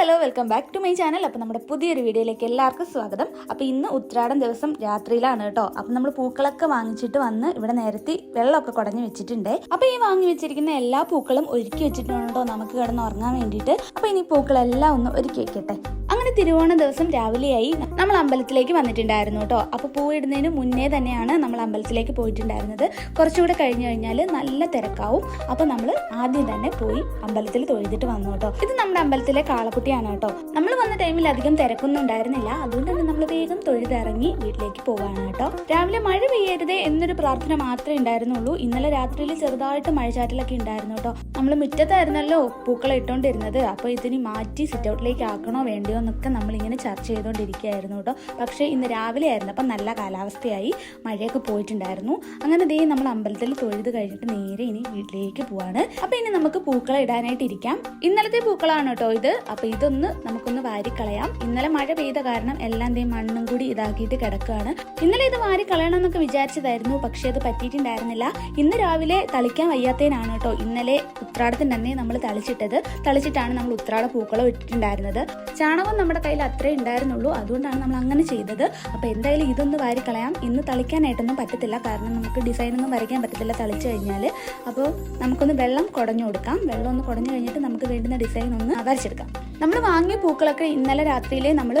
Hello welcome back to my channel. അപ്പോൾ നമ്മുടെ പുതിയൊരു വീഡിയോയിലേക്ക് എല്ലാവർക്കും സ്വാഗതം. അപ്പോൾ ഇന്ന് ഉത്രാടം ദിവസം രാത്രിയിലാണ് കേട്ടോ. അപ്പോൾ നമ്മൾ പൂക്കളൊക്കെ വാങ്ങിച്ചിട്ട് വന്ന് ഇവിടെ നേരത്തെ വെള്ളമൊക്കെ കുടഞ്ഞു വെച്ചിട്ടുണ്ട്. അപ്പോൾ ഈ വാങ്ങി വെച്ചിരിക്കുന്ന എല്ലാ പൂക്കളും ഒരുക്കി വെച്ചിട്ടുണ്ടോ നമുക്ക് കിടന്ന് ഉറങ്ങാൻ വേണ്ടിയിട്ട്. അപ്പോൾ ഇനി പൂക്കളെല്ലാം ഒന്ന് ഒരുക്കി വെക്കട്ടെ. അങ്ങനെ തിരുവോണ ദിവസം രാവിലെയായി നമ്മൾ അമ്പലത്തിലേക്ക് വന്നിട്ടുണ്ടായിരുന്നു കേട്ടോ. അപ്പോൾ പൂവിടുന്നതിന് മുന്നേ തന്നെയാണ് നമ്മൾ അമ്പലത്തിലേക്ക് പോയിട്ടുണ്ടായിരുന്നത്. കുറച്ചുകൂടെ കഴിഞ്ഞു കഴിഞ്ഞാൽ നല്ല തിരക്കാവും. അപ്പോൾ നമ്മൾ ആദ്യം തന്നെ പോയി അമ്പലത്തിൽ തൊഴുതിട്ട് വന്നു കേട്ടോ. ഇത് നമ്മുടെ അമ്പലത്തിലെ കാളക്കുട്ടിയാണ് കേട്ടോ. നമ്മൾ വന്ന ടൈമിൽ അധികം തിരക്കൊന്നും ഉണ്ടായിരുന്നില്ല. അതുകൊണ്ട് തന്നെ നമ്മൾ വേഗം തൊഴുതിറങ്ങി വീട്ടിലേക്ക് പോവാണ് കേട്ടോ. രാവിലെ മഴ പെയ്യരുതേ എന്നൊരു പ്രാർത്ഥന മാത്രമേ ഉണ്ടായിരുന്നുള്ളൂ. ഇന്നലെ രാത്രിയിൽ ചെറുതായിട്ട് മഴച്ചാറ്റലൊക്കെ ഉണ്ടായിരുന്നു കേട്ടോ. നമ്മൾ മുറ്റത്തായിരുന്നല്ലോ പൂക്കൾ ഇട്ടുകൊണ്ടിരുന്നത് അപ്പോൾ ഇതിനി മാറ്റി സിറ്റ് ഔട്ടിലേക്ക് ആക്കണോ വേണ്ടയോ എന്നൊക്കെ നമ്മൾ ഇങ്ങനെ ചർച്ച ചെയ്തുകൊണ്ടിരിക്കുകയായിരുന്നു കേട്ടോ. പക്ഷേ ഇന്ന് രാവിലെ ആയിരുന്നു. അപ്പം നല്ല കാലാവസ്ഥയായി. മഴയൊക്കെ പോയിട്ടുണ്ടായിരുന്നു. അങ്ങനെ ദേ നമ്മൾ അമ്പലത്തിൽ തൊഴുത് കഴിഞ്ഞിട്ട് നേരെ ഇനി വീട്ടിലേക്ക് പോവാണ്. അപ്പം ഇനി നമുക്ക് പൂക്കളെ ഇടാനായിട്ട് ഇരിക്കാം. ഇന്നലത്തെ പൂക്കളാണ് കേട്ടോ ഇത്. അപ്പം ഇതൊന്ന് നമുക്കൊന്ന് വാരിക്കളയാം. ഇന്നലെ മഴ പെയ്ത കാരണം എല്ലാം ദേ മണ്ണും കൂടി ഇതാക്കിയിട്ട് കിടക്കുകയാണ് ഇന്നലെ ഇത് വാരിക്കളയണം എന്നൊക്കെ വിചാരിച്ചതായിരുന്നു പക്ഷേ അത് പറ്റിയിട്ടുണ്ടായിരുന്നില്ല. ഇന്ന് രാവിലെ തളിക്കാൻ വയ്യാത്തതിനാണ് കേട്ടോ ഇന്നലെ ഉത്രാടത്തിന് തന്നെ നമ്മൾ തളിച്ചിട്ടത്. തളിച്ചിട്ടാണ് നമ്മൾ ഉത്രാട പൂക്കളം ഇട്ടിട്ടുണ്ടായിരുന്നത്. ചാണകം നമ്മുടെ കയ്യിൽ അത്രേ ഉണ്ടായിരുന്നുള്ളൂ അതുകൊണ്ടാണ് നമ്മൾ അങ്ങനെ ചെയ്തത്. അപ്പോൾ എന്തായാലും ഇതൊന്ന് വാരിക്കളയാം ഇന്ന് തളിക്കാനായിട്ടൊന്നും പറ്റത്തില്ല കാരണം നമുക്ക് ഡിസൈനൊന്നും വരയ്ക്കാൻ പറ്റത്തില്ല തളിച്ചു കഴിഞ്ഞാൽ അപ്പോൾ നമുക്കൊന്ന് വെള്ളം കുടഞ്ഞു കൊടുക്കാം. വെള്ളം ഒന്ന് കുടഞ്ഞു കഴിഞ്ഞിട്ട് നമുക്ക് വേണ്ടുന്ന ഡിസൈൻ ഒന്ന് വരച്ചെടുക്കാം. നമ്മൾ വാങ്ങിയ പൂക്കളൊക്കെ ഇന്നലെ രാത്രിയിലേ നമ്മൾ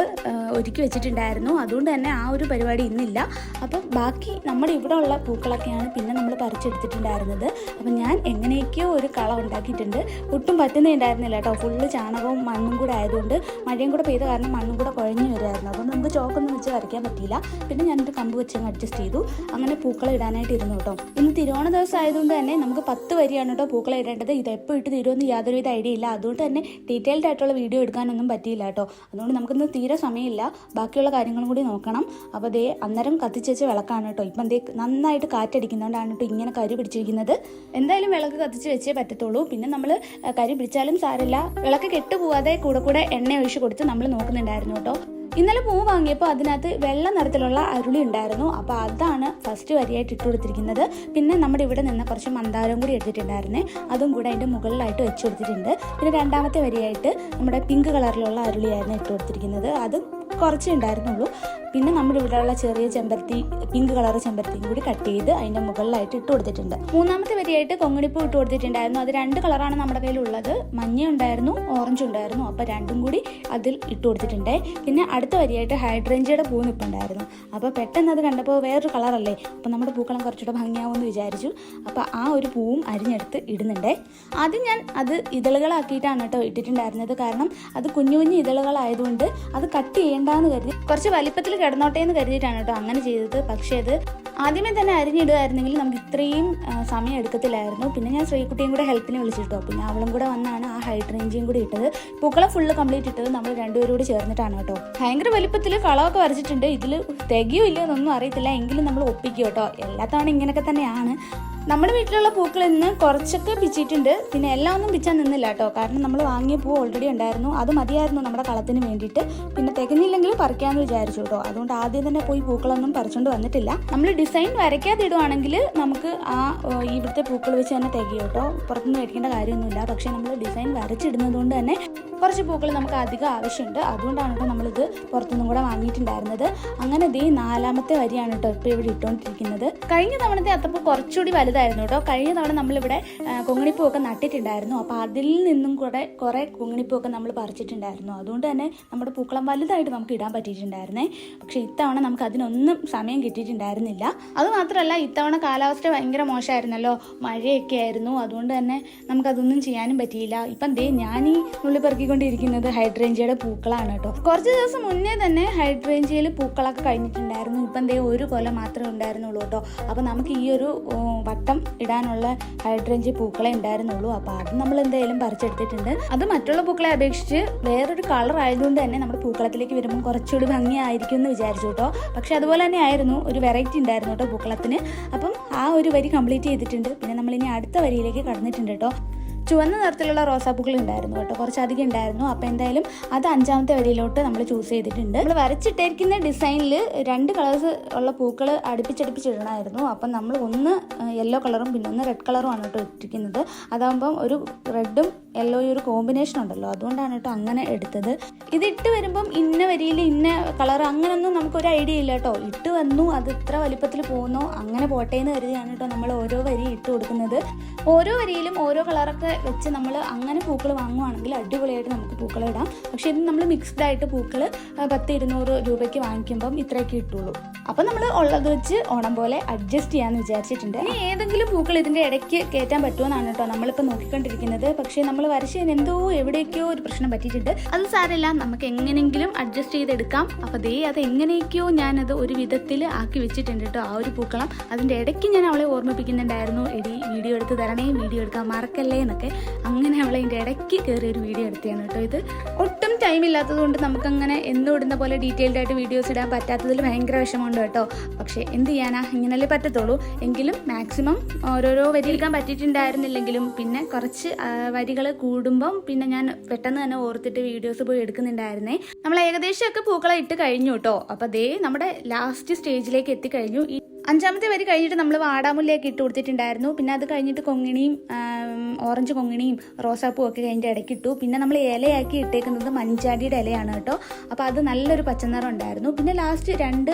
ഒരുക്കി വെച്ചിട്ടുണ്ടായിരുന്നു. അതുകൊണ്ട് തന്നെ ആ ഒരു പരിപാടി ഇന്നില്ല. അപ്പം ബാക്കി നമ്മുടെ ഇവിടെ ഉള്ള പൂക്കളൊക്കെയാണ് പിന്നെ നമ്മൾ പറിച്ചെടുത്തിട്ടുണ്ടായിരുന്നത്. അപ്പം ഞാൻ എങ്ങനെയൊക്കെയോ ഒരു കള ഉണ്ടാക്കിയിട്ടുണ്ട്. ഒട്ടും പറ്റുന്നുണ്ടായിരുന്നില്ല കേട്ടോ. ഫുള്ള് ചാണകവും മണ്ണും കൂടെ ആയതുകൊണ്ട് മഴയും കൂടെ പെയ്ത കാരണം മണ്ണും കൂടെ കുഴഞ്ഞു വരുമായിരുന്നു അതുകൊണ്ട് നമുക്ക് ചോക്കൊന്നും വെച്ച് വരയ്ക്കാൻ പറ്റിയില്ല. പിന്നെ ഞാനൊരു കമ്പ് വെച്ച് അങ്ങ് അഡ്ജസ്റ്റ് ചെയ്തു. അങ്ങനെ പൂക്കൾ ഇടാനായിട്ട് ഇരുന്നു കേട്ടോ. ഇന്ന് തിരുവോണ ദിവസം ആയതുകൊണ്ട് തന്നെ നമുക്ക് പത്ത് വരിയാണ് കേട്ടോ പൂക്കളം ഇടേണ്ടത്. ഇത് ഇട്ട് തീരുമെന്ന് യാതൊരുവിധ ഐഡിയ ഇല്ല. അതുകൊണ്ട് തന്നെ ഡീറ്റെയിൽഡ് ആയിട്ടുള്ള വീഡിയോ എടുക്കാനൊന്നും പറ്റിയില്ല കേട്ടോ. അതുകൊണ്ട് നമുക്കിന്ന് തീരെ സമയമില്ല. ബാക്കിയുള്ള കാര്യങ്ങളും കൂടി നോക്കണം. അപ്പോൾ ദേ അന്നേരം കത്തിച്ചുവെച്ച വിളക്കാണ് കേട്ടോ. ഇപ്പം ദേ നന്നായിട്ട് കാറ്റടിക്കുന്നതുകൊണ്ടാണ് കേട്ടോ ഇങ്ങനെ കരി പിടിച്ചിരിക്കുന്നത്. എന്തായാലും വിളക്ക് കത്തിച്ച് വെച്ചേ പറ്റത്തുള്ളൂ. പിന്നെ നമ്മൾ കരി പിടിച്ചാലും സാരമില്ല. വിളക്ക് കെട്ടുപോവാതെ കൂടെ കൂടെ എണ്ണ ഒഴിച്ച് കൊടുത്ത് നമ്മൾ നോക്കുന്നുണ്ടായിരുന്നു കേട്ടോ. ഇന്നലെ പൂ വാങ്ങിയപ്പോൾ അതിനകത്ത് വെള്ള നിറത്തിലുള്ള അരുളി ഉണ്ടായിരുന്നു. അപ്പോൾ അതാണ് ഫസ്റ്റ് വരിയായിട്ട് ഇട്ട് കൊടുത്തിരിക്കുന്നത്. പിന്നെ നമ്മുടെ ഇവിടെ നിന്ന് കുറച്ച് മന്ദാരം കൂടി എടുത്തിട്ടുണ്ടായിരുന്നേ. അതും കൂടെ അതിന്റെ മുകളിലായിട്ട് വെച്ച് കൊടുത്തിട്ടുണ്ട്. പിന്നെ രണ്ടാമത്തെ വരിയായിട്ട് നമ്മുടെ പിങ്ക് കളറിലുള്ള അരുളിയായിരുന്നു ഇട്ട് കൊടുത്തിരിക്കുന്നത്. അതും കുറച്ചേ ഉണ്ടായിരുന്നുള്ളൂ. പിന്നെ നമ്മുടെ ഇവിടെയുള്ള ചെറിയ ചെമ്പരത്തി പിങ്ക് കളർ ചെമ്പരത്തിയും കൂടി കട്ട് ചെയ്ത് അതിന്റെ മുകളിലായിട്ട് ഇട്ട് കൊടുത്തിട്ടുണ്ട്. മൂന്നാമത്തെ വരിയായിട്ട് കൊങ്ങിണിപ്പൂ ഇട്ട് കൊടുത്തിട്ടുണ്ടായിരുന്നു. അത് രണ്ട് കളറാണ് നമ്മുടെ കയ്യിലുള്ളത്. മഞ്ഞ ഉണ്ടായിരുന്നു ഓറഞ്ച് ഉണ്ടായിരുന്നു. അപ്പോൾ രണ്ടും കൂടി അതിൽ ഇട്ട് കൊടുത്തിട്ടുണ്ട്. പിന്നെ അടുത്ത വരിയായിട്ട് ഹൈഡ്രേഞ്ചിയുടെ പൂ നിൽപ്പുണ്ടായിരുന്നു അപ്പോൾ പെട്ടെന്ന് അത് കണ്ടപ്പോൾ വേറൊരു കളറല്ലേ അപ്പോൾ നമ്മുടെ പൂക്കളം കുറച്ചുകൂടെ ഭംഗിയാവുമെന്ന് വിചാരിച്ചു. അപ്പോൾ ആ ഒരു പൂവും അരിഞ്ഞെടുത്ത് ഇടുന്നുണ്ടേ. ആദ്യം ഞാൻ അത് ഇതളുകളാക്കിയിട്ടാണ് കേട്ടോ ഇട്ടിട്ടുണ്ടായിരുന്നത്. കാരണം അത് കുഞ്ഞു കുഞ്ഞു ഇതളുകളായതുകൊണ്ട് അത് കട്ട് ചെയ്യേണ്ടെന്ന് കരുതി കുറച്ച് വലിപ്പത്തിൽ കിടന്നോട്ടെ എന്ന് കരുതിയിട്ടാണ് കേട്ടോ അങ്ങനെ ചെയ്തത്. പക്ഷേ അത് ആദ്യമേ തന്നെ അരിഞ്ഞിടുമായിരുന്നെങ്കിൽ നമുക്ക് ഇത്രയും സമയം എടുക്കത്തില്ലായിരുന്നു. പിന്നെ ഞാൻ ശ്രീകുട്ടിയും കൂടെ ഹെൽപ്പിന് വിളിച്ചിട്ടോ പിന്നെ അവളും കൂടെ വന്നാണ് ആ ഹൈറ്റ് റേഞ്ചിയും കൂടി ഇട്ടത്. പൂക്കളെ ഫുള്ള് കംപ്ലീറ്റ് ഇട്ടത് നമ്മൾ രണ്ടുപേരും കൂടി ചേർന്നിട്ടാണ് കേട്ടോ. ഭയങ്കര വലിപ്പത്തിൽ കളമൊക്കെ വരച്ചിട്ടുണ്ട്. ഇതിൽ തികയോ ഇല്ലയോ എന്നൊന്നും അറിയത്തില്ല. എങ്കിലും നമ്മൾ ഒപ്പിക്കും കേട്ടോ. എല്ലാ തവണ ഇങ്ങനെയൊക്കെ തന്നെയാണ്. നമ്മുടെ വീട്ടിലുള്ള പൂക്കൾ ഇന്ന് കുറച്ചൊക്കെ പിച്ചിട്ടുണ്ട് പിന്നെ എല്ലാം ഒന്നും പിച്ചാൻ നിന്നില്ല കേട്ടോ. കാരണം നമ്മൾ വാങ്ങിയ പൂ ഓൾറെഡി ഉണ്ടായിരുന്നു. അത് മതിയായിരുന്നു നമ്മുടെ കളത്തിന് വേണ്ടിയിട്ട്. പിന്നെ തികഞ്ഞില്ലെങ്കിൽ പറിക്കാമെന്ന് വിചാരിച്ചു കേട്ടോ. അതുകൊണ്ട് ആദ്യം തന്നെ പോയി പൂക്കളൊന്നും പറിച്ചുകൊണ്ട് വന്നിട്ടില്ല. നമ്മൾ ഡിസൈൻ വരയ്ക്കാതെ ഇടുവാണെങ്കിൽ നമുക്ക് ആ ഇവിടുത്തെ പൂക്കൾ വെച്ച് തന്നെ തികയും കേട്ടോ. പുറത്തുനിന്ന് മേടിക്കേണ്ട കാര്യമൊന്നുമില്ല. പക്ഷേ നമ്മൾ ഡിസൈൻ വരച്ചിടുന്നത് കൊണ്ട് തന്നെ കുറച്ച് പൂക്കൾ നമുക്ക് അധികം ആവശ്യമുണ്ട്. അതുകൊണ്ടാണ് കേട്ടോ നമ്മളിത് പുറത്തുനിന്നും കൂടെ വാങ്ങിയിട്ടുണ്ടായിരുന്നത്. അങ്ങനെ ദേ നാലാമത്തെ വരിയാണ് കേട്ടോ ഇപ്പോൾ ഇവിടെ ഇട്ടുകൊണ്ടിരിക്കുന്നത്. കഴിഞ്ഞ തവണത്തെ അത്തപ്പൂ കുറച്ചുകൂടി വലുതായിരുന്നു കേട്ടോ. കഴിഞ്ഞ തവണ നമ്മളിവിടെ കൊങ്ങിണിപ്പൂ ഒക്കെ നട്ടിട്ടുണ്ടായിരുന്നു. അപ്പോൾ അതിൽ നിന്നും കൂടെ കുറേ കൊങ്ങിണിപ്പൂവൊക്കെ നമ്മൾ പറിച്ചിട്ടുണ്ടായിരുന്നു. അതുകൊണ്ട് തന്നെ നമ്മുടെ പൂക്കളം വലുതായിട്ട് നമുക്ക് ഇടാൻ പറ്റിയിട്ടുണ്ടായിരുന്നേ. പക്ഷേ ഇത്തവണ നമുക്ക് അതിനൊന്നും സമയം കിട്ടിയിട്ടുണ്ടായിരുന്നില്ല. അത് മാത്രമല്ല ഇത്തവണ കാലാവസ്ഥ ഭയങ്കര മോശമായിരുന്നല്ലോ. മഴയൊക്കെ ആയിരുന്നു. അതുകൊണ്ട് തന്നെ നമുക്കതൊന്നും ചെയ്യാനും പറ്റിയില്ല. ഇപ്പം ദേ ഞാൻ ഈ നുള്ളി പെറുക്കിക്കൊണ്ടിരിക്കുന്നത് ഹൈഡ്രേഞ്ചിയുടെ പൂക്കളാണ് കേട്ടോ. കുറച്ച് ദിവസം മുന്നേ തന്നെ ഹൈഡ്രേഞ്ചിയയിൽ പൂക്കളൊക്കെ കഴിഞ്ഞിട്ടുണ്ടായിരുന്നു. ഇപ്പം ദേ ഒരു കൊല മാത്രമേ ഉണ്ടായിരുന്നുള്ളൂ കേട്ടോ. അപ്പോൾ നമുക്ക് ഈ ഒരു വട്ടം ഇടാനുള്ള ഹൈഡ്രഞ്ച് പൂക്കളെ ഉണ്ടായിരുന്നുള്ളൂ. അപ്പോൾ അത് നമ്മൾ എന്തായാലും പറിച്ചെടുത്തിട്ടുണ്ട്. അത് മറ്റുള്ള പൂക്കളെ അപേക്ഷിച്ച് വേറൊരു കളർ ആയതുകൊണ്ട് തന്നെ നമ്മുടെ പൂക്കളത്തിലേക്ക് വരുമ്പോൾ കുറച്ചുകൂടി ഭംഗിയായിരിക്കും എന്ന് വിചാരിച്ചു കേട്ടോ. പക്ഷെ അതുപോലെ തന്നെ ആയിരുന്നു ഒരു വെറൈറ്റി ഉണ്ടായിരുന്നു കേട്ടോ പൂക്കളത്തിന്. അപ്പം ആ ഒരു വരി കംപ്ലീറ്റ് ചെയ്തിട്ടുണ്ട്. പിന്നെ നമ്മളിനി അടുത്ത വരിയിലേക്ക് കടന്നിട്ടുണ്ട് കേട്ടോ. ചുവന്ന നിറത്തിലുള്ള റോസാപ്പൂക്കൾ ഉണ്ടായിരുന്നു കേട്ടോ. കുറച്ചധികം ഉണ്ടായിരുന്നു. അപ്പോൾ എന്തായാലും അത് അഞ്ചാമത്തെ വരിയിലോട്ട് നമ്മൾ ചൂസ് ചെയ്തിട്ടുണ്ട്. നമ്മൾ വരച്ചിട്ടിരിക്കുന്ന ഡിസൈനിൽ രണ്ട് കളേഴ്സ് ഉള്ള പൂക്കൾ അടുപ്പിച്ചടുപ്പിച്ചിടണമായിരുന്നു. അപ്പം നമ്മൾ ഒന്ന് യെല്ലോ കളറും പിന്നെ ഒന്ന് റെഡ് കളറും ആണ് കേട്ടോ ഇട്ടിരിക്കുന്നത്. അതാകുമ്പം ഒരു റെഡും യെല്ലോ ഒരു കോമ്പിനേഷൻ ഉണ്ടല്ലോ. അതുകൊണ്ടാണ് കേട്ടോ അങ്ങനെ എടുത്തത്. ഇത് ഇട്ട് വരുമ്പം ഇന്ന വരിയിൽ ഇന്ന കളർ അങ്ങനൊന്നും നമുക്കൊരു ഐഡിയ ഇല്ല കേട്ടോ. ഇട്ട് വന്നു അത് ഇത്ര വലിപ്പത്തിൽ പോകുന്നോ അങ്ങനെ പോട്ടെ എന്ന് കരുതിയാണ് കേട്ടോ നമ്മൾ ഓരോ വരി ഇട്ട് കൊടുക്കുന്നത്. ഓരോ വരിയിലും ഓരോ കളറൊക്കെ വെച്ച് നമ്മൾ അങ്ങനെ പൂക്കൾ വാങ്ങുവാണെങ്കിൽ അടിപൊളിയായിട്ട് നമുക്ക് പൂക്കൾ ഇടാം. പക്ഷേ ഇത് നമ്മൾ മിക്സ്ഡ് ആയിട്ട് പൂക്കൾ പത്ത് ഇരുന്നൂറ് രൂപയ്ക്ക് വാങ്ങിക്കുമ്പം ഇത്രയൊക്കെ ഇട്ടുള്ളൂ. അപ്പം നമ്മൾ ഉള്ളത് വെച്ച് ഓണം പോലെ അഡ്ജസ്റ്റ് ചെയ്യാമെന്ന് വിചാരിച്ചിട്ടുണ്ട്. ഇനി ഏതെങ്കിലും പൂക്കൾ ഇതിന്റെ ഇടയ്ക്ക് കയറ്റാൻ പറ്റുമെന്നാണ് കേട്ടോ നമ്മളിപ്പോൾ നോക്കിക്കൊണ്ടിരിക്കുന്നത്. പക്ഷേ നമ്മൾ വരച്ചതിന് എന്തോ എവിടേക്കോ ഒരു പ്രശ്നം പറ്റിയിട്ടുണ്ട്. അത് സാരമില്ല നമുക്ക് എങ്ങനെയെങ്കിലും അഡ്ജസ്റ്റ് ചെയ്തെടുക്കാം. അപ്പോൾ ദേ അത് എങ്ങനെയൊക്കെയോ ഞാനത് ഒരു വിധത്തിൽ ആക്കി വെച്ചിട്ടുണ്ട് കേട്ടോ ആ ഒരു പൂക്കളം. അതിന്റെ ഇടയ്ക്ക് ഞാൻ അവളെ ഓർമ്മിപ്പിക്കുന്നുണ്ടായിരുന്നു എടി വീഡിയോ എടുത്ത് തരണേ വീഡിയോ എടുക്കാൻ മറക്കല്ലേ എന്നൊക്കെ. അങ്ങനെ അവളെ അതിന്റെ ഇടയ്ക്ക് കയറി ഒരു വീഡിയോ എടുത്തതാണ് കേട്ടോ ഇത്. ഒട്ടും ടൈം ഇല്ലാത്തത് കൊണ്ട് നമുക്കങ്ങനെ എന്നും ഇടുന്ന പോലെ ഡീറ്റെയിൽഡ് ആയിട്ട് വീഡിയോസ് ഇടാൻ പറ്റാത്തതിൽ ഭയങ്കര വിഷമമുണ്ട് കേട്ടോ. പക്ഷേ എന്ത് ചെയ്യാനാ? ഇങ്ങനല്ലേ പറ്റത്തുള്ളൂ. എങ്കിലും മാക്സിമം ഓരോരോ വരി എടുക്കാൻ പറ്റിയിട്ടുണ്ടായിരുന്നില്ലെങ്കിലും പിന്നെ കുറച്ച് വരികൾ കൂടുമ്പം പിന്നെ ഞാൻ പെട്ടെന്ന് തന്നെ ഓർത്തിട്ട് വീഡിയോസ് പോയി എടുക്കുന്നുണ്ടായിരുന്നേ. നമ്മൾ ഏകദേശമൊക്കെ പൂക്കളെ ഇട്ട് കഴിഞ്ഞു കേട്ടോ അപ്പോൾ അതേ നമ്മുടെ ലാസ്റ്റ് സ്റ്റേജിലേക്ക് എത്തിക്കഴിഞ്ഞു. അഞ്ചാമത്തെ വരി കഴിഞ്ഞിട്ട് നമ്മൾ വാടാമുല്ലയൊക്കെ ഇട്ട് കൊടുത്തിട്ടുണ്ടായിരുന്നു. പിന്നെ അത് കഴിഞ്ഞിട്ട് കൊങ്ങിണിയും ഓറഞ്ച് കൊങ്ങിണിയും റോസാപ്പൂ ഒക്കെ അതിന്റെ ഇടയ്ക്ക് ഇട്ടു. പിന്നെ നമ്മൾ ഇലയാക്കി ഇട്ടേക്കുന്നത് മഞ്ചാടിയുടെ ഇലയാണ് കേട്ടോ. അപ്പോൾ അത് നല്ലൊരു പച്ചനിറം ഉണ്ടായിരുന്നു. പിന്നെ ലാസ്റ്റ് രണ്ട്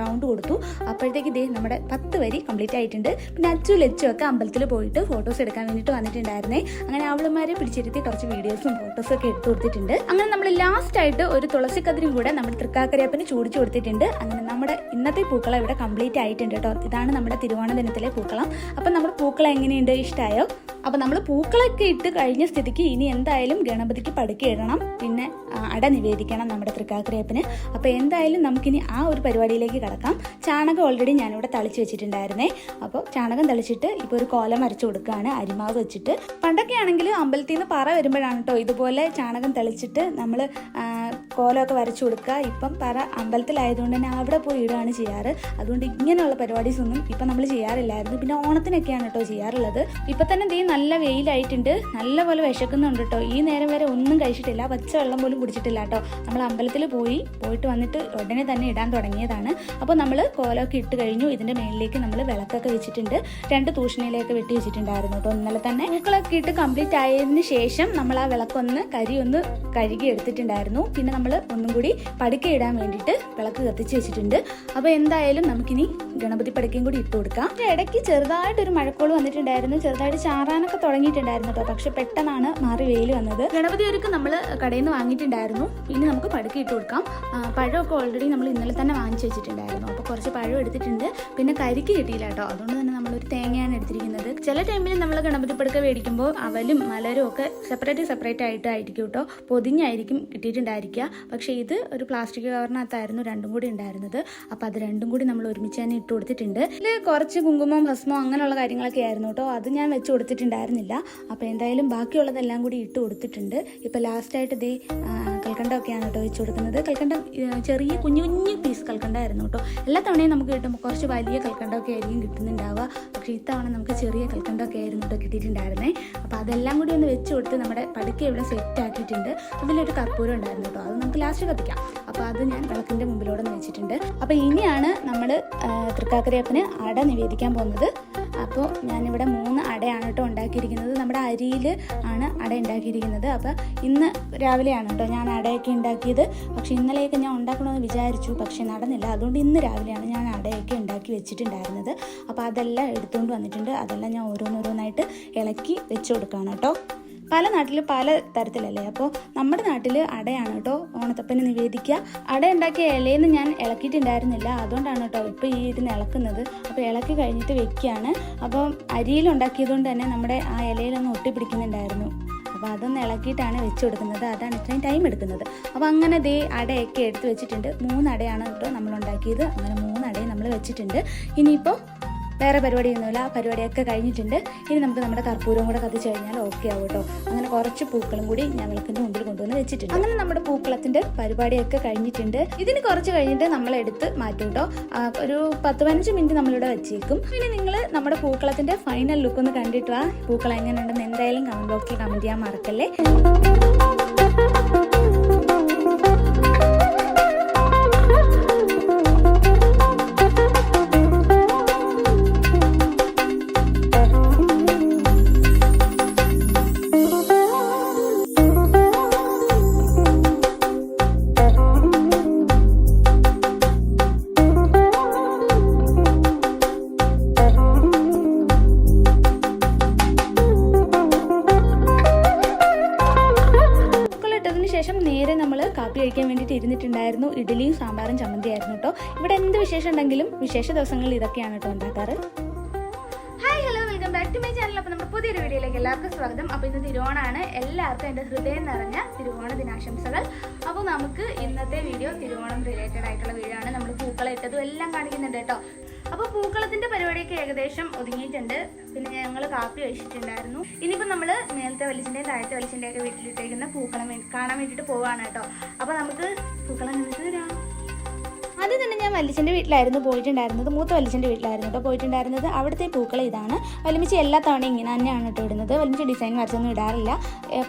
റൗണ്ട് കൊടുത്തു. അപ്പോഴത്തേക്ക് ഇതേ നമ്മുടെ പത്ത് വരി കംപ്ലീറ്റ് ആയിട്ടുണ്ട്. പിന്നെ അച്ചു ലച്ചും ഒക്കെ അമ്പലത്തിൽ പോയിട്ട് ഫോട്ടോസ് എടുക്കാൻ വേണ്ടിയിട്ട് വന്നിട്ടുണ്ടായിരുന്നേ. അങ്ങനെ അവളുമാരെ പിടിച്ചിരുത്തി കുറച്ച് വീഡിയോസും ഫോട്ടോസും ഒക്കെ എടുത്തു കൊടുത്തിട്ടുണ്ട്. അങ്ങനെ നമ്മൾ ലാസ്റ്റ് ആയിട്ട് ഒരു തുളസി കതിരും കൂടെ നമ്മൾ തൃക്കാക്കരയപ്പന് ചൂടിച്ചു കൊടുത്തിട്ടുണ്ട്. അങ്ങനെ നമ്മുടെ ഇന്നത്തെ പൂക്കളം ഇവിടെ കംപ്ലീറ്റ് ആയിട്ടുണ്ട്. കേട്ടോ ഇതാണ് നമ്മുടെ തിരുവോണ ദിനത്തിലെ പൂക്കളം. അപ്പം നമ്മുടെ പൂക്കളം എങ്ങനെയുണ്ട്? ഇഷ്ടമായോ അപ്പം നമ്മൾ പൂക്കളൊക്കെ ഇട്ട് കഴിഞ്ഞ സ്ഥിതിക്ക് ഇനി എന്തായാലും ഗണപതിക്ക് പടുക്കി ഇടണം. പിന്നെ അട നിവേദിക്കണം നമ്മുടെ തൃക്കാക്കരയപ്പന്. അപ്പോൾ എന്തായാലും നമുക്കിനി ആ ഒരു പരിപാടിയിലേക്ക് കടക്കാം. ചാണകം ഓൾറെഡി ഞാനിവിടെ തളിച്ച് വെച്ചിട്ടുണ്ടായിരുന്നേ. അപ്പോൾ ചാണകം തളിച്ചിട്ട് ഇപ്പോൾ ഒരു കോലം അരച്ചു കൊടുക്കുകയാണ് അരിമാവ് വെച്ചിട്ട്. പണ്ടൊക്കെ ആണെങ്കിൽ അമ്പലത്തിൽ നിന്ന് പറ വരുമ്പോഴാണ് കേട്ടോ ഇതുപോലെ ചാണകം തളിച്ചിട്ട് നമ്മൾ കോലമൊക്കെ വരച്ചു കൊടുക്കുക. ഇപ്പം പറ അമ്പലത്തിലായതുകൊണ്ട് തന്നെ അവിടെ പോയി ഇടുകയാണ് ചെയ്യാറ്. അതുകൊണ്ട് ഇങ്ങനെയുള്ള പരിപാടീസ് ഒന്നും ഇപ്പം നമ്മൾ ചെയ്യാറില്ലായിരുന്നു. പിന്നെ ഓണത്തിനൊക്കെയാണ് കേട്ടോ ചെയ്യാറുള്ളത്. ഇപ്പം തന്നെ ദേ നല്ല വെയിലായിട്ടുണ്ട്. നല്ലപോലെ വിശക്കുന്നുണ്ട് കേട്ടോ ഈ നേരം വരെ ഒന്നും കഴിച്ചിട്ടില്ല. പച്ചവെള്ളം പോലും കുടിച്ചിട്ടില്ല കേട്ടോ നമ്മൾ അമ്പലത്തിൽ പോയി പോയിട്ട് വന്നിട്ട് ഉടനെ തന്നെ ഇടാൻ തുടങ്ങിയതാണ്. അപ്പോൾ നമ്മൾ കോലമൊക്കെ ഇട്ട് കഴിഞ്ഞു. ഇതിന്റെ മേളിലേക്ക് നമ്മൾ വിളക്കൊക്കെ വെച്ചിട്ടുണ്ട്. രണ്ട് തൂഷണയിലേക്ക് വെട്ടി വെച്ചിട്ടുണ്ടായിരുന്നു കേട്ടോ ഇന്നലെ തന്നെ. പൂക്കളൊക്കെ ഇട്ട് കംപ്ലീറ്റ് ആയതിന് ശേഷം നമ്മൾ ആ വിളക്കൊന്ന് കരി ഒന്ന് കഴുകി എടുത്തിട്ടുണ്ടായിരുന്നു. പിന്നെ നമ്മൾ ഒന്നും കൂടി പടുക്ക ഇടാൻ വേണ്ടിയിട്ട് വിളക്ക് കത്തിച്ച് വെച്ചിട്ടുണ്ട്. അപ്പോൾ എന്തായാലും നമുക്കിനി ഗണപതി പടുക്കയും കൂടി ഇട്ട് കൊടുക്കാം. ഇടയ്ക്ക് ചെറുതായിട്ടൊരു മഴക്കോൾ വന്നിട്ടുണ്ടായിരുന്നു. ചെറുതായിട്ട് ചാറാനൊക്കെ തുടങ്ങിയിട്ടുണ്ടായിരുന്നു കേട്ടോ. പക്ഷെ പെട്ടെന്നാണ് മാറി വെയിൽ വന്നത്. ഗണപതി ഒരുക്ക് നമ്മൾ കടയിൽ നിന്ന് വാങ്ങിയിട്ടുണ്ടായിരുന്നു. ഇനി നമുക്ക് പടുക്ക ഇട്ട് കൊടുക്കാം. പഴമൊക്കെ ഓൾറെഡി നമ്മൾ ഇന്നലെ തന്നെ വാങ്ങിച്ചു വെച്ചിട്ടുണ്ടായിരുന്നു. അപ്പോൾ കുറച്ച് പഴം എടുത്തിട്ടുണ്ട്. പിന്നെ കരിക്ക് കിട്ടിയില്ല കേട്ടോ. അതുകൊണ്ട് തന്നെ നമ്മളൊരു തേങ്ങയാണ് എടുത്തിരിക്കുന്നത്. ചില ടൈമിൽ നമ്മൾ ഗണപതി പടുക്ക മേടിക്കുമ്പോൾ അവലും മലരും ഒക്കെ സെപ്പറേറ്റ് സെപ്പറേറ്റ് ആയിട്ടായിരിക്കും കേട്ടോ. പൊതിഞ്ഞായിരിക്കും കിട്ടിയിട്ടുണ്ടായിരിക്കുക. പക്ഷേ ഇത് ഒരു പ്ലാസ്റ്റിക് കവറിനകത്തായിരുന്നു രണ്ടും കൂടി ഉണ്ടായിരുന്നത്. അപ്പോൾ അത് രണ്ടും കൂടി നമ്മൾ ഒരുമിച്ച് തന്നെ ഇട്ട് കൊടുത്തിട്ടുണ്ട്. ഇതിൽ കുറച്ച് കുങ്കുമം ഭസ്മം അങ്ങനെയുള്ള കാര്യങ്ങളൊക്കെ ആയിരുന്നു കേട്ടോ. അത് ഞാൻ വെച്ച് കൊടുത്തിട്ടുണ്ടായിരുന്നില്ല. അപ്പോൾ എന്തായാലും ബാക്കിയുള്ളതെല്ലാം കൂടി ഇട്ട് കൊടുത്തിട്ടുണ്ട്. ഇപ്പോൾ ലാസ്റ്റായിട്ട് ഇതേ കൽക്കണ്ടമൊക്കെയാണ് കേട്ടോ വെച്ച് കൊടുക്കുന്നത്. കൽക്കണ്ടം ചെറിയ കുഞ്ഞു കുഞ്ഞു പീസ് കൽക്കണ്ടമായിരുന്നു കേട്ടോ. എല്ലാ തവണയും നമുക്ക് കിട്ടുമ്പോൾ കുറച്ച് വലിയ കൽക്കണ്ടമൊക്കെ ആയിരിക്കും കിട്ടുന്നുണ്ടാവുക. പക്ഷേ ഇത്തവണ നമുക്ക് ചെറിയ കൽക്കണ്ടമൊക്കെ ആയിരുന്നു കേട്ടോ കിട്ടിയിട്ടുണ്ടായിരുന്നേ. അപ്പോൾ അതെല്ലാം കൂടി ഒന്ന് വെച്ച് കൊടുത്ത് നമ്മുടെ പടുക്കെ ഇവിടെ സെറ്റ് ആക്കിയിട്ടുണ്ട്. അതിലൊരു കർപ്പൂരം ഉണ്ടായിരുന്നു കേട്ടോ. അത് നമുക്ക് ലാസ്റ്റ് കത്തിക്കാം. അപ്പോൾ അത് ഞാൻ വിളക്കിന്റെ മുമ്പിലൂടെ വെച്ചിട്ടുണ്ട്. അപ്പോൾ ഇനിയാണ് നമ്മൾ തൃക്കാക്കരയപ്പന് അട നിവേദിക്കാൻ പോകുന്നത്. അപ്പോൾ ഞാനിവിടെ മൂന്ന് അടയാണ് കേട്ടോ ഉണ്ടാക്കിയിരിക്കുന്നത്. നമ്മുടെ അരിയിൽ ആണ് അട ഉണ്ടാക്കിയിരിക്കുന്നത്. അപ്പോൾ ഇന്ന് രാവിലെയാണ് കേട്ടോ ഞാൻ അടയൊക്കെ ഉണ്ടാക്കിയത്. പക്ഷേ ഇന്നലെയൊക്കെ ഞാൻ ഉണ്ടാക്കണമെന്ന് വിചാരിച്ചു. പക്ഷേ നടന്നില്ല. അതുകൊണ്ട് ഇന്ന് രാവിലെയാണ് ഞാൻ അടയൊക്കെ ഉണ്ടാക്കി വെച്ചിട്ടുണ്ടായിരുന്നത്. അപ്പോൾ അതെല്ലാം എടുത്തുകൊണ്ട് വന്നിട്ടുണ്ട്. അതെല്ലാം ഞാൻ ഓരോന്നോരോന്നായിട്ട് ഇളക്കി വെച്ച് കൊടുക്കുകയാണ് കേട്ടോ. പല നാട്ടിൽ പല തരത്തിലല്ലേ? അപ്പോൾ നമ്മുടെ നാട്ടിൽ അടയാണ് കേട്ടോ ഓണത്തപ്പന് നിവേദിക്കുക അട ഉണ്ടാക്കിയ ഇലയിൽ നിന്ന് ഞാൻ ഇളക്കിയിട്ടുണ്ടായിരുന്നില്ല. അതുകൊണ്ടാണ് കേട്ടോ ഇപ്പോൾ ഈ ഇതിന് ഇളക്കുന്നത്. അപ്പോൾ ഇളക്കി കഴിഞ്ഞിട്ട് വെക്കുകയാണ് അപ്പോൾ അരിയിൽ ഉണ്ടാക്കിയതുകൊണ്ട് തന്നെ നമ്മുടെ ആ ഇലയിലൊന്നും ഒട്ടിപ്പിടിക്കുന്നുണ്ടായിരുന്നു. അപ്പോൾ അതൊന്ന് ഇളക്കിയിട്ടാണ് വെച്ച് കൊടുക്കുന്നത്. അതാണ് ഇത്രയും ടൈം എടുക്കുന്നത്. അപ്പോൾ അങ്ങനെ ദേ അടയൊക്കെ എടുത്ത് വെച്ചിട്ടുണ്ട്. മൂന്ന് അടയാണ് കേട്ടോ നമ്മൾ ഉണ്ടാക്കിയത്. അങ്ങനെ മൂന്ന് അടയും നമ്മൾ വെച്ചിട്ടുണ്ട്. ഇനിയിപ്പോൾ വേറെ പരിപാടിയൊന്നുമില്ല. ആ പരിപാടിയൊക്കെ കഴിഞ്ഞിട്ടുണ്ട്. ഇനി നമുക്ക് നമ്മുടെ കർപ്പൂരവും കൂടെ കത്തിച്ച് കഴിഞ്ഞാൽ ഓക്കെ ആവും കേട്ടോ. അങ്ങനെ കുറച്ച് പൂക്കളും കൂടി ഞാൻ വിളക്കിന്റെ മുമ്പിൽ കൊണ്ടുവന്ന് വെച്ചിട്ടുണ്ട്. അങ്ങനെ നമ്മുടെ പൂക്കളത്തിന്റെ പരിപാടിയൊക്കെ കഴിഞ്ഞിട്ടുണ്ട്. ഇതിന് കുറച്ച് കഴിഞ്ഞിട്ട് നമ്മൾ എടുത്ത് മാറ്റും കേട്ടോ. ആ, ഒരു പത്ത് പതിനഞ്ച് മിനിറ്റ് നമ്മളിവിടെ വെച്ചേക്കും. പിന്നെ നിങ്ങൾ നമ്മുടെ പൂക്കളത്തിന്റെ ഫൈനൽ ലുക്ക് ഒന്ന് കണ്ടിട്ട് വാ. പൂക്കളം എങ്ങനെയുണ്ടെന്ന് എന്തായാലും കമന്റ് ബോക്സിൽ കമന്റ് ചെയ്യാൻ മറക്കല്ലേ? വിശേഷ ദിവസങ്ങളിൽ ഇതൊക്കെയാണ് കേട്ടോ ഉണ്ടാക്കാറ്. Hi hello welcome back to my channel അപ്പോൾ നമ്മുടെ പുതിയൊരു വീഡിയോയിലേക്ക് എല്ലാവർക്കും സ്വാഗതം. അപ്പോൾ ഇന്ന് തിരുവോണാണ്. എല്ലാവർക്കും എന്റെ ഹൃദയം നിറഞ്ഞ തിരുവോണ ദിനാശംസകൾ. അപ്പോൾ നമുക്ക് ഇന്നത്തെ വീഡിയോ തിരുവോണം റിലേറ്റഡ് ആയിട്ടുള്ള വീഡിയോ ആണ്. നമ്മൾ പൂക്കളം ഇട്ടതും എല്ലാം കാണിക്കുന്നുണ്ട് കേട്ടോ. അപ്പോൾ പൂക്കളത്തിന്റെ പരിപാടിയൊക്കെ ഏകദേശം ഒതുങ്ങിയിട്ടുണ്ട്. പിന്നെ ഞങ്ങൾ കാപ്പി കഴിച്ചിട്ടുണ്ടായിരുന്നു ഇനിയിപ്പോൾ നമ്മൾ മേലത്തെ വലിച്ചിന്റെയും താഴത്തെ വലിച്ചിന്റെയും ഒക്കെ വീട്ടിലിട്ടേക്കുന്ന പൂക്കളം കാണാൻ വേണ്ടിയിട്ട് പോവാണ് കേട്ടോ. അപ്പോൾ നമുക്ക് പൂക്കളം നിന്നിട്ട് വരാം. ആദ്യം തന്നെ ഞാൻ വല്ലിച്ചന്റെ വീട്ടിലായിരുന്നു പോയിട്ടുണ്ടായിരുന്നത്. മൂത്ത വല്ലിച്ചന്റെ വീട്ടിലായിരുന്നു കേട്ടോ പോയിട്ടുണ്ടായിരുന്നത്. അവിടുത്തെ പൂക്കൾ ഇതാണ്. വലിമിച്ച് എല്ലാ തവണയും ഇങ്ങനെ തന്നെയാണ് കേട്ടോ ഇടുന്നത്. വലിമിച്ച് ഡിസൈൻ വരച്ചൊന്നും ഇടാറില്ല.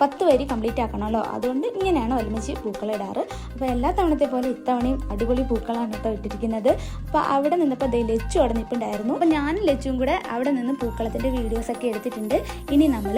പത്ത് വരി കംപ്ലീറ്റ് ആക്കണമല്ലോ. അതുകൊണ്ട് ഇങ്ങനെയാണ് വലിമിച്ച് പൂക്കൾ ഇടാറ്. അപ്പോൾ എല്ലാ തവണത്തെ പോലെ ഇത്തവണയും അടിപൊളി പൂക്കളാണ് കേട്ടോ ഇട്ടിരിക്കുന്നത്. അപ്പോൾ അവിടെ നിന്നപ്പോൾ ദേ ലച്ചു അവിടെ നിൽപ്പുണ്ടായിരുന്നു അപ്പോൾ ഞാനും ലച്ചും കൂടെ അവിടെ നിന്ന് പൂക്കളത്തിന്റെ വീഡിയോസൊക്കെ എടുത്തിട്ടുണ്ട്. ഇനി നമ്മൾ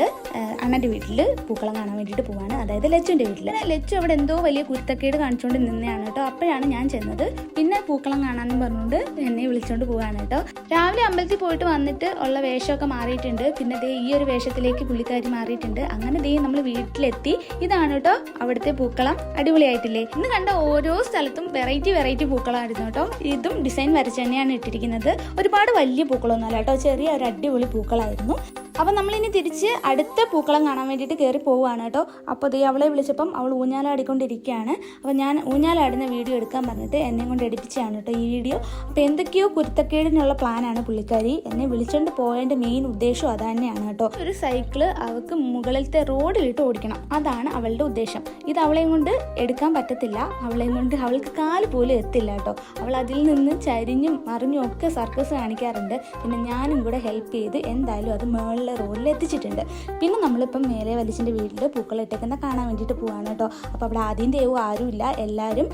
അണ്ണന്റെ വീട്ടിൽ പൂക്കളം കാണാൻ വേണ്ടിയിട്ട് പോവാണ്. അതായത് ലച്ചുന്റെ വീട്ടിൽ ലച്ചു അവിടെ എന്തോ വലിയ കുരുത്തക്കേട് കാണിച്ചുകൊണ്ട് നിന്നെയാണ് കേട്ടോ. അപ്പോഴാണ് ഞാൻ ചെന്നത്. പിന്നെ പൂക്കളം കാണാമെന്ന് പറഞ്ഞുകൊണ്ട് എന്നെ വിളിച്ചുകൊണ്ട് പോവാണ് കേട്ടോ. രാവിലെ അമ്പലത്തിൽ പോയിട്ട് വന്നിട്ട് ഉള്ള വേഷമൊക്കെ മാറിയിട്ടുണ്ട്. പിന്നെ ദേ ഈ ഒരു വേഷത്തിലേക്ക് പുള്ളിക്കാരി മാറിയിട്ടുണ്ട്. അങ്ങനെ ദേ നമ്മൾ വീട്ടിലെത്തി. ഇതാണ് കേട്ടോ അവിടുത്തെ പൂക്കളം. അടിപൊളിയായിട്ടില്ലേ? ഇന്ന് കണ്ട ഓരോ സ്ഥലത്തും വെറൈറ്റി വെറൈറ്റി പൂക്കളായിരുന്നു കേട്ടോ. ഇതും ഡിസൈൻ വരച്ച് തന്നെയാണ് ഇട്ടിരിക്കുന്നത്. ഒരുപാട് വലിയ പൂക്കളൊന്നുമല്ല കേട്ടോ. ചെറിയ ഒരു അടിപൊളി പൂക്കളായിരുന്നു. അപ്പം നമ്മളിനി തിരിച്ച് അടുത്ത പൂക്കളം കാണാൻ വേണ്ടിയിട്ട് കയറി പോവുകയാണ് കേട്ടോ. അപ്പോൾ ദേ അവളെ വിളിച്ചപ്പം അവൾ ഊഞ്ഞാലാടിക്കൊണ്ടിരിക്കുകയാണ് അപ്പോൾ ഞാൻ ഊഞ്ഞാലാടുന്ന വീഡിയോ എടുക്കാൻ പറഞ്ഞിട്ട് എന്നെ കൊണ്ട് എടുപ്പിച്ചാണ് കേട്ടോ ഈ വീഡിയോ. അപ്പോൾ എന്തൊക്കെയോ കുരുത്തക്കേടിനുള്ള പ്ലാനാണ് പുള്ളിക്കാരി. എന്നെ വിളിച്ചുകൊണ്ട് പോയതിന്റെ മെയിൻ ഉദ്ദേശം അത് തന്നെയാണ് കേട്ടോ. ഒരു സൈക്കിൾ അവൾക്ക് മുകളിലത്തെ റോഡിലിട്ട് ഓടിക്കണം. അതാണ് അവളുടെ ഉദ്ദേശം. ഇത് അവളെയും കൊണ്ട് എടുക്കാൻ പറ്റത്തില്ല. അവളെയും കൊണ്ട് അവൾക്ക് കാൽ പോലും എത്തില്ല കേട്ടോ. അവൾ അതിൽ നിന്ന് ചരിഞ്ഞും മറിഞ്ഞും ഒക്കെ സർക്കസ് കാണിക്കാറുണ്ട്. പിന്നെ ഞാനും കൂടെ ഹെൽപ്പ് ചെയ്ത് എന്തായാലും അത് മുകളിലെ റോഡിൽ എത്തിച്ചിട്ടുണ്ട്. പിന്നെ നമ്മളിപ്പം മേലെ വലിച്ചിന്റെ വീട്ടിൽ പൂക്കൾ ഇട്ടേക്കുന്ന കാണാൻ വേണ്ടിയിട്ട് പോവാണ് കേട്ടോ. അപ്പോൾ അവിടെ ആദ്യം ദൈവം ആരുമില്ല. എല്ലാവരും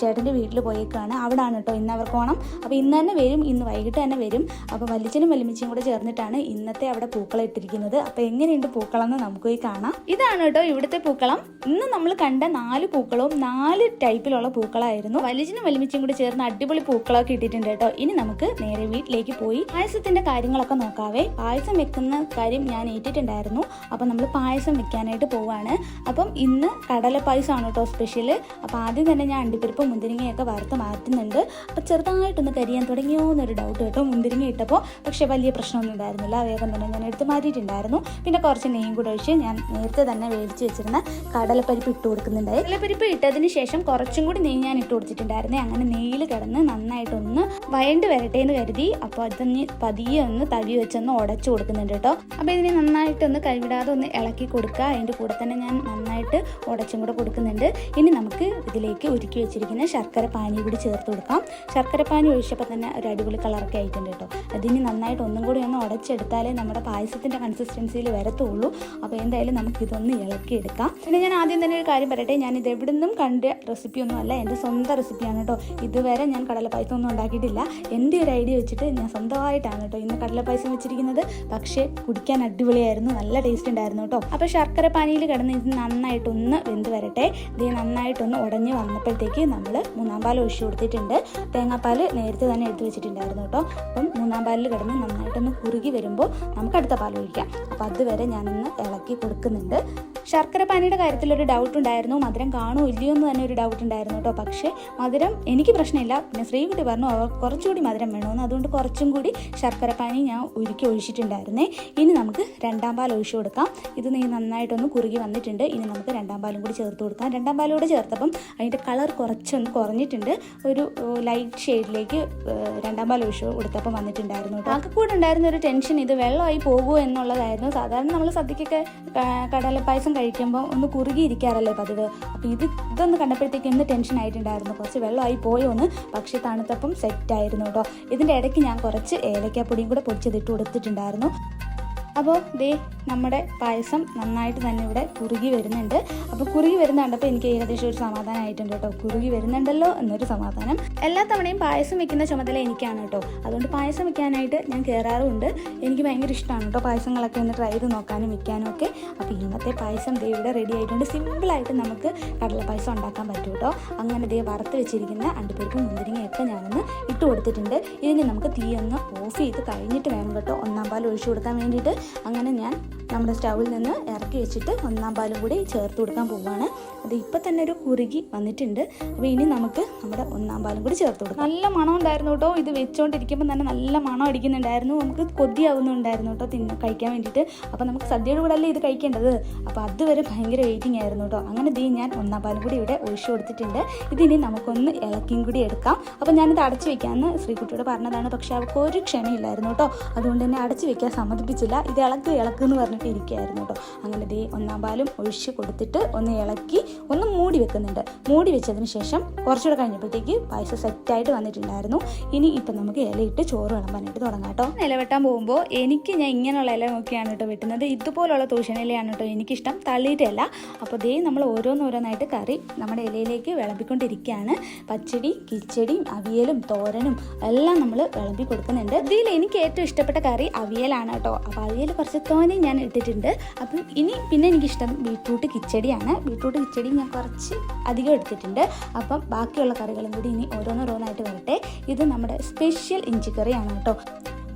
ചേട്ടന്റെ വീട്ടിൽ പോയേക്കാണ്. അവിടാണ് കേട്ടോ ഇന്ന് അവർക്ക് ഓണം. അപ്പോൾ ഇന്ന് തന്നെ വരും. ഇന്ന് വൈകിട്ട് തന്നെ വരും. അപ്പോൾ വലിച്ചനും വലിമിച്ചും കൂടെ ചേർന്നിട്ടാണ് ഇന്നത്തെ അവിടെ പൂക്കളം ഇട്ടിരിക്കുന്നത് അപ്പോൾ എങ്ങനെയുണ്ട് പൂക്കളം എന്ന് നമുക്ക് പോയി കാണാം. ഇതാണ് കേട്ടോ ഇവിടുത്തെ പൂക്കളം. ഇന്ന് നമ്മൾ കണ്ട നാല് പൂക്കളവും നാല് ടൈപ്പിലുള്ള പൂക്കളായിരുന്നു. വലിച്ചിനും വലിമിച്ചും കൂടെ ചേർന്ന് അടിപൊളി പൂക്കളൊക്കെ ഇട്ടിട്ടുണ്ട് കേട്ടോ. ഇനി നമുക്ക് നേരെ വീട്ടിലേക്ക് പോയി. പായസത്തിന്റെ കാര്യങ്ങളൊക്കെ നോക്കാവേ. പായസം വെക്കുന്ന കാര്യം ഞാൻ ഏറ്റിട്ടുണ്ടായിരുന്നു. അപ്പം നമ്മൾ പായസം വെക്കാനായിട്ട് പോവാണ്. അപ്പം ഇന്ന് കടല പായസമാണ് കേട്ടോ സ്പെഷ്യൽ അപ്പോൾ ആദ്യം തന്നെ ഞാൻ അണ്ടിപ്പരിപ്പ് മുന്തിരിങ്ങയൊക്കെ വറുത്ത് മാറ്റുന്നുണ്ട്. അപ്പോൾ ചെറുതായിട്ടൊന്ന് കരിയാൻ തുടങ്ങിയോ എന്നൊരു ഡൗട്ട് കേട്ടോ മുന്തിരിങ്ങ ഇട്ടപ്പോൾ പക്ഷേ വലിയ പ്രശ്നമൊന്നും ഉണ്ടായിരുന്നില്ല. വേഗം തന്നെ ഞാൻ എടുത്ത് മാറ്റിയിട്ടുണ്ടായിരുന്നു. പിന്നെ കുറച്ച് നെയ്യും കൂടെ ഒഴിച്ച് ഞാൻ നേരത്തെ തന്നെ വേവിച്ച് വെച്ചിരുന്ന കടലപ്പരിപ്പ് ഇട്ട് കൊടുക്കുന്നുണ്ടായി കടലപ്പരിപ്പ് ഇട്ടതിന് ശേഷം കുറച്ചും കൂടി നെയ്യ് ഞാൻ ഇട്ട് കൊടുത്തിട്ടുണ്ടായിരുന്നേ. അങ്ങനെ നെയ്യിൽ കിടന്ന് നന്നായിട്ടൊന്ന് വയണ്ട് വരട്ടെ എന്ന് കരുതി. അപ്പോൾ അതൊന്ന് പതിയെ ഒന്ന് തവി വെച്ചൊന്ന് ഉടച്ചു കൊടുക്കുന്നുണ്ട് കേട്ടോ അപ്പോൾ ഇതിനെ നന്നായിട്ടൊന്ന് കൈവിടാതെ ഒന്ന് ഇളക്കി കൊടുക്കുക. അതിന്റെ കൂടെ തന്നെ ഞാൻ നന്നായിട്ട് ഉടച്ചും കൂടെ കൊടുക്കുന്നുണ്ട്. ഇനി നമുക്ക് ഇതിലേക്ക് ഒരുക്കി വെച്ചിരിക്കുന്ന ശർക്കര പാനി കൂടി ചേർത്ത് കൊടുക്കാം. ശർക്കര പാനി ഒഴിച്ചപ്പോൾ തന്നെ ഒരു അടിപൊളി കളറൊക്കെ ആയിട്ടുണ്ട് കേട്ടോ. അതിന് നന്നായിട്ട് ഒന്നും കൂടി ഒന്ന് ഉടച്ചെടുത്താലേ നമ്മുടെ പായസത്തിന്റെ കൺസിസ്റ്റൻസിയിൽ വരത്തുള്ളൂ. അപ്പോൾ എന്തായാലും നമുക്ക് ഇതൊന്ന് ഇളക്കിയെടുക്കാം പിന്നെ ഞാൻ ആദ്യം തന്നെ ഒരു കാര്യം പറയട്ടെ. ഞാൻ ഇത് എവിടെ നിന്നും കണ്ട റെസിപ്പി ഒന്നും അല്ല. എന്റെ സ്വന്തം റെസിപ്പിയാണ് കേട്ടോ. ഇതുവരെ ഞാൻ കടലപ്പായസം ഒന്നും ഉണ്ടാക്കിയിട്ടില്ല. എന്റെ ഒരു ഐഡിയ വെച്ചിട്ട് ഞാൻ സ്വന്തമായിട്ടാണ് കേട്ടോ ഇന്ന് കടലപ്പായസം വെച്ചിരിക്കുന്നത്. പക്ഷേ കുടിക്കാൻ അടിപൊളിയായിരുന്നു നല്ല ടേസ്റ്റ് ഉണ്ടായിരുന്നു കേട്ടോ. അപ്പോൾ ശർക്കര പാനിയിൽ കിടന്ന് ഇത് നന്നായിട്ടൊന്ന് വെന്ത് വരട്ടെ. ഇത് നന്നായിട്ടൊന്ന് ഉടഞ്ഞ് വന്നപ്പോഴത്തേക്ക് നമ്മൾ മൂന്നാം പാൽ ഒഴിച്ചു കൊടുത്തിട്ടുണ്ട്. തേങ്ങാപ്പാൽ നേരത്തെ തന്നെ എടുത്ത് വെച്ചിട്ടുണ്ടായിരുന്നു കേട്ടോ. അപ്പം മൂന്നാം പാലിൽ കിടന്ന് നന്നായിട്ടൊന്ന് കുറുകി വരുമ്പോൾ നമുക്ക് അടുത്ത പാൽ ഒഴിക്കാം. അപ്പോൾ അതുവരെ ഞാനൊന്ന് ഇളക്കി കൊടുക്കുന്നുണ്ട്. ശർക്കര പാനിയുടെ കാര്യത്തിൽ ഒരു ഡൗട്ട് ഉണ്ടായിരുന്നു. മധുരം കാണുമോ ഇല്ലയോ എന്ന് തന്നെ ഒരു ഡൗട്ട് ഉണ്ടായിരുന്നു കേട്ടോ. പക്ഷേ മധുരം എനിക്ക് പ്രശ്നമില്ല. പിന്നെ ശ്രീകുട്ടി പറഞ്ഞു കുറച്ചുകൂടി മധുരം വേണമെന്ന് അതുകൊണ്ട് കുറച്ചും കൂടി ശർക്കര പാനി ഞാൻ ഉരുക്കി ഒഴിച്ചിട്ടുണ്ടായിരുന്നേ. ഇനി നമുക്ക് രണ്ടാം പാൽ ഒഴിച്ചു കൊടുക്കാം. ഇത് നീ നന്നായിട്ടൊന്ന് കുറുകി വന്നിട്ടുണ്ട്. ഇനി നമുക്ക് രണ്ടാം പാലും കൂടി ചേർത്ത് കൊടുക്കാം. രണ്ടാം പാലൂടെ ചേർത്തപ്പം അതിന്റെ കളർ കുറച്ചൊന്ന് കുറഞ്ഞിട്ടുണ്ട്. ഒരു ലൈറ്റ് ഷെയ്ഡിലേക്ക് രണ്ടാം പാൽ ഒഴിച്ചു കൊടുത്തപ്പം വന്നിട്ടുണ്ടായിരുന്നു കേട്ടോ. ആൾക്ക് കൂടെ ഉണ്ടായിരുന്ന ഒരു ടെൻഷൻ ഇത് വെള്ളമായി പോകുമോ എന്നുള്ളതായിരുന്നു. സാധാരണ നമ്മൾ സദ്യക്കൊക്കെ കടല കടലപ്പായസം കഴിക്കുമ്പോൾ ഒന്ന് കുറുകിയിരിക്കാറല്ലേ പതിവ്. അപ്പോൾ ഇത് ഇതൊന്ന് കണ്ടപ്പോഴത്തേക്ക് ഇന്ന് ടെൻഷൻ ആയിട്ടുണ്ടായിരുന്നു. കുറച്ച് വെള്ളമായി പോയോ ഒന്ന് പക്ഷേ തണുത്തപ്പം സെറ്റായിരുന്നു കേട്ടോ. ഇതിന്റെ ഇടയ്ക്ക് ഞാൻ കുറച്ച് ഏലക്കാപ്പൊടിയും കൂടെ പൊടിച്ചതിട്ട് കൊടുത്തിട്ടുണ്ടായിരുന്നു. അപ്പോൾ ദേ നമ്മുടെ പായസം നന്നായിട്ട് തന്നെ ഇവിടെ കുറുകി വരുന്നുണ്ട്. അപ്പോൾ കുറുകി വരുന്ന കണ്ടപ്പോൾ എനിക്ക് ഏകദേശം ഒരു സമാധാനമായിട്ടുണ്ട് കേട്ടോ. കുറുകി വരുന്നുണ്ടല്ലോ എന്നൊരു സമാധാനം. എല്ലാ തവണയും പായസം വെക്കുന്ന ചുമതല എനിക്കാണ് കേട്ടോ. അതുകൊണ്ട് പായസം വെക്കാനായിട്ട് ഞാൻ കയറാറുമുണ്ട് എനിക്ക് ഭയങ്കര ഇഷ്ടമാണ് കേട്ടോ പായസങ്ങളൊക്കെ ഒന്ന് ട്രൈ ചെയ്ത് നോക്കാനും വെക്കാനും ഒക്കെ. അപ്പോൾ ഇന്നത്തെ പായസം ദേ ഇവിടെ റെഡി ആയിട്ടുണ്ട്. സിമ്പിളായിട്ട് നമുക്ക് കടല പായസം ഉണ്ടാക്കാൻ പറ്റും കേട്ടോ. അങ്ങനെ ദേ വറുത്ത് വെച്ചിരിക്കുന്ന അണ്ടിപ്പരിപ്പും മുന്തിരിങ്ങയൊക്കെ ഞാനൊന്ന് ഇട്ട് കൊടുത്തിട്ടുണ്ട്. ഇതിന് നമുക്ക് തീ ഒന്ന് ഓഫ് ചെയ്ത് കഴിഞ്ഞിട്ട് വേണം കേട്ടോ. ഒന്നാം പാൽ ഒഴിച്ചു കൊടുക്കാൻ വേണ്ടിയിട്ട്. അങ്ങനെ ഞാൻ നമ്മുടെ സ്റ്റൗവിൽ നിന്ന് ഇറക്കി വെച്ചിട്ട് ഒന്നാം പാലും കൂടി ചേർത്ത് കൊടുക്കാൻ പോവുകയാണ്. അത് ഇപ്പം തന്നെ ഒരു കുറുകി വന്നിട്ടുണ്ട്. അപ്പോൾ ഇനി നമുക്ക് നമ്മുടെ ഒന്നാം പാലും കൂടി ചേർത്ത് കൊടുക്കാം. നല്ല മണം ഉണ്ടായിരുന്നു കേട്ടോ. ഇത് വെച്ചുകൊണ്ടിരിക്കുമ്പോൾ തന്നെ നല്ല മണം അടിക്കുന്നുണ്ടായിരുന്നു. നമുക്ക് കൊതിയാവുന്നുണ്ടായിരുന്നു കേട്ടോ തിന്ന കഴിക്കാൻ വേണ്ടിയിട്ട്. അപ്പോൾ നമുക്ക് സദ്യയുടെ കൂടെ അല്ലേ ഇത് കഴിക്കേണ്ടത്? അപ്പോൾ അതുവരെ ഭയങ്കര വെയിറ്റിംഗ് ആയിരുന്നു കേട്ടോ. അങ്ങനെ ദീ ഞാൻ ഒന്നാം പാലും കൂടി ഇവിടെ ഒഴിച്ചു കൊടുത്തിട്ടുണ്ട്. ഇതിനി നമുക്കൊന്ന് ഇളക്കിയും കൂടി എടുക്കാം. അപ്പോൾ ഞാനിത് അടച്ചു വെക്കാമെന്ന് ശ്രീകുട്ടിയോട് പറഞ്ഞതാണ്. പക്ഷേ അവൾക്ക് ഒരു ക്ഷമയില്ലായിരുന്നു കേട്ടോ. അതുകൊണ്ട് തന്നെ അടച്ചു വെക്കാൻ സമ്മതിപ്പിച്ചില്ല. ഇത് ഇളക്ക് ഇളക്ക് എന്ന് പറഞ്ഞിട്ട് ഇരിക്കുകയായിരുന്നു കേട്ടോ. അങ്ങനെ ദേ ഒന്നാം പാലും ഒഴിച്ച് കൊടുത്തിട്ട് ഒന്ന് ഇളക്കി ഒന്ന് മൂടി വെക്കുന്നുണ്ട്. മൂടി വെച്ചതിന് ശേഷം കുറച്ചുകൂടെ കഴിഞ്ഞപ്പോഴത്തേക്ക് പായസം സെറ്റായിട്ട് വന്നിട്ടുണ്ടായിരുന്നു. ഇനി ഇപ്പം നമുക്ക് ഇലയിട്ട് ചോറ് വിളമ്പാനായിട്ട് തുടങ്ങാം കേട്ടോ. ഇല വെട്ടാൻ പോകുമ്പോൾ എനിക്ക് ഞാൻ ഇങ്ങനെയുള്ള ഇല നോക്കിയാണ് കേട്ടോ വെട്ടുന്നത്. ഇതുപോലുള്ള തൂഷണ ഇലയാണ് കേട്ടോ എനിക്കിഷ്ടം. തള്ളിയിട്ടല്ല അപ്പോൾ ദേ നമ്മൾ ഓരോന്നോരോന്നായിട്ട് കറി നമ്മുടെ ഇലയിലേക്ക് വിളമ്പിക്കൊണ്ടിരിക്കുകയാണ്. പച്ചടി കിച്ചടിയും അവിയലും തോരനും എല്ലാം നമ്മൾ വിളമ്പി കൊടുക്കുന്നുണ്ട്. ഇതിൽ എനിക്ക് ഏറ്റവും ഇഷ്ടപ്പെട്ട കറി അവിയലാണ് കേട്ടോ. അപ്പോൾ അവിയൽ കുറച്ച് തോനെ ഞാൻ ഇട്ടിട്ടുണ്ട്. അപ്പം ഇനി പിന്നെ എനിക്കിഷ്ടം ബീട്രൂട്ട് കിച്ചടിയാണ്. ബീട്രൂട്ട് കിച്ചടി ഞാൻ കുറച്ച് അധികം എടുത്തിട്ടുണ്ട്. അപ്പം ബാക്കിയുള്ള കറികളും കൂടി ഇനി ഓരോന്നോരോന്നായിട്ട് വരട്ടെ. ഇത് നമ്മുടെ സ്പെഷ്യൽ ഇഞ്ചിക്കറിയാണ് കേട്ടോ.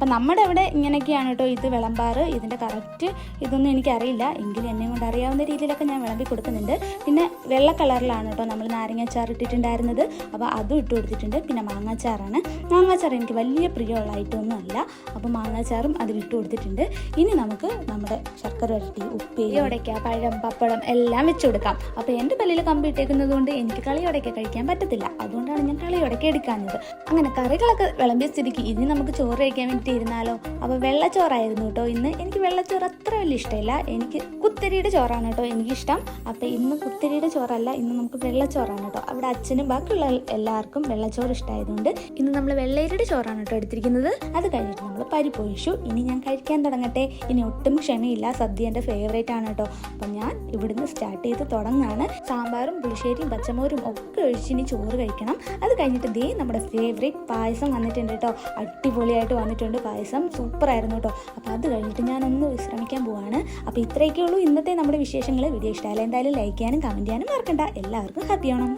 അപ്പം നമ്മുടെ ഇവിടെ ഇങ്ങനെയൊക്കെയാണ് കേട്ടോ ഇത് വിളമ്പാറ്. ഇതിന്റെ കറക്റ്റ് ഇതൊന്നും എനിക്കറിയില്ല. എങ്കിലും എന്നെ കൊണ്ട് അറിയാവുന്ന രീതിയിലൊക്കെ ഞാൻ വിളമ്പി കൊടുക്കുന്നുണ്ട്. പിന്നെ വെള്ള കളറിലാണ് കേട്ടോ നമ്മൾ നാരങ്ങാച്ചാർ ഇട്ടിട്ടുണ്ടായിരുന്നത്. അപ്പോൾ അതും ഇട്ട് കൊടുത്തിട്ടുണ്ട്. പിന്നെ മാങ്ങാച്ചാറാണ്. മാങ്ങാച്ചാർ എനിക്ക് വലിയ പ്രിയമുള്ള ഐറ്റമൊന്നും അല്ല. അപ്പോൾ മാങ്ങാച്ചാറും അതിൽ ഇട്ട് കൊടുത്തിട്ടുണ്ട്. ഇനി നമുക്ക് നമ്മുടെ ശർക്കര വരട്ടി ഉപ്പേരി ഉടയ്ക്ക പഴം പപ്പടം എല്ലാം വെച്ച് കൊടുക്കാം. അപ്പോൾ എന്റെ പല്ലിൽ കമ്പി ഇട്ടേക്കുന്നത് കൊണ്ട് എനിക്ക് കളി ഉടയ്ക്ക കഴിക്കാൻ പറ്റത്തില്ല. അതുകൊണ്ടാണ് ഞാൻ കളി ഉടയ്ക്ക എടുക്കാഞ്ഞത്. അങ്ങനെ കറികളൊക്കെ വിളമ്പിയ സ്ഥിതിക്ക് ഇനി നമുക്ക് ചോറ് കഴിക്കാൻ വേണ്ടി ഇരുന്നാലോ? അപ്പോൾ വെള്ളച്ചോറായിരുന്നു കേട്ടോ ഇന്ന്. എനിക്ക് വെള്ളച്ചോറ് അത്ര വലിയ ഇഷ്ടമില്ല. എനിക്ക് കുത്തരിയുടെ ചോറാണ് കേട്ടോ എനിക്കിഷ്ടം. അപ്പോൾ ഇന്ന് കുത്തരിയുടെ ചോറല്ല ഇന്ന് നമുക്ക് വെള്ളച്ചോറാണ് കേട്ടോ. അവിടെ അച്ഛനും ബാക്കിയുള്ള എല്ലാവർക്കും വെള്ളച്ചോറ് ഇഷ്ടമായതുകൊണ്ട് ഇന്ന് നമ്മൾ വെള്ളരിയുടെ ചോറാണ് കേട്ടോ എടുത്തിരിക്കുന്നത്. അത് കഴിഞ്ഞിട്ട് നമ്മൾ പരിപ്പ് ഒഴിച്ചു ഇനി ഞാൻ കഴിക്കാൻ തുടങ്ങട്ടെ. ഇനി ഒട്ടും ക്ഷമയില്ല. സദ്യ എന്റെ ഫേവറേറ്റ് ആണ് കേട്ടോ. അപ്പം ഞാൻ ഇവിടുന്ന് സ്റ്റാർട്ട് ചെയ്ത് തുടങ്ങാണ്. സാമ്പാറും പുളിശ്ശേരിയും പച്ചമോരും ഒക്കെ ഒഴിച്ച് ഇനി ചോറ് കഴിക്കണം. അത് കഴിഞ്ഞിട്ട് ദേ നമ്മുടെ ഫേവറേറ്റ് പായസം വന്നിട്ടുണ്ട് കേട്ടോ. അടിപൊളിയായിട്ട് വന്നിട്ടുണ്ട്. പായസം സൂപ്പറായിരുന്നു കേട്ടോ. അപ്പോൾ അത് കഴിഞ്ഞിട്ട് ഞാനൊന്ന് വിശ്രമിക്കാൻ പോവാണ്. അപ്പോൾ ഇത്രയൊക്കെ ഉള്ളൂ ഇന്നത്തെ നമ്മുടെ വിശേഷങ്ങൾ വീഡിയോ ഇഷ്ടമായാലും എന്തായാലും ലൈക്ക് ചെയ്യാനും കമന്റ് ചെയ്യാനും മറക്കണ്ട. എല്ലാവർക്കും ഹാപ്പി ആവണം.